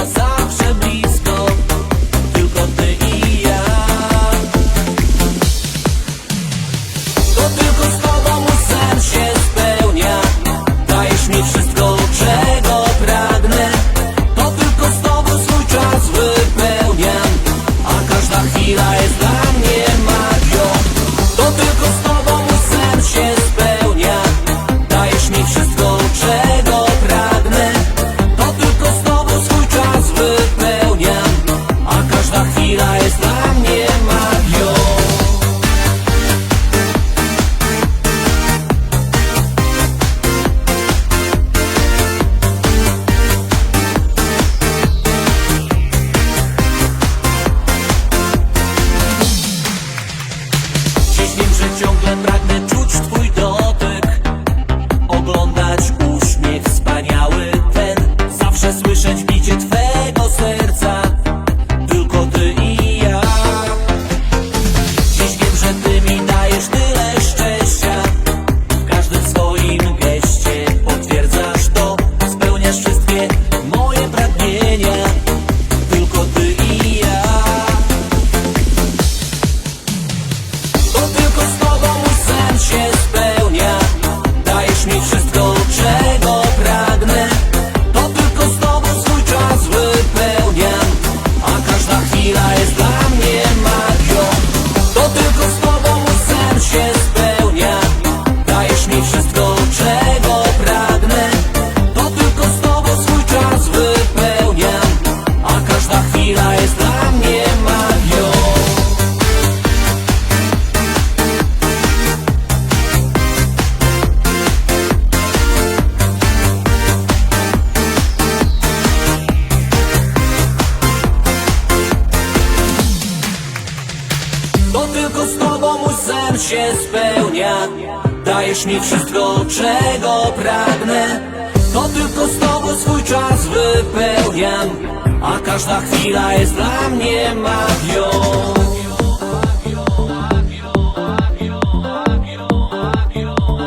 глазах. się spełnia. Dajesz mi wszystko, czego pragnę. To tylko z tobą swój czas wypełniam. A każda chwila jest dla mnie magią magią.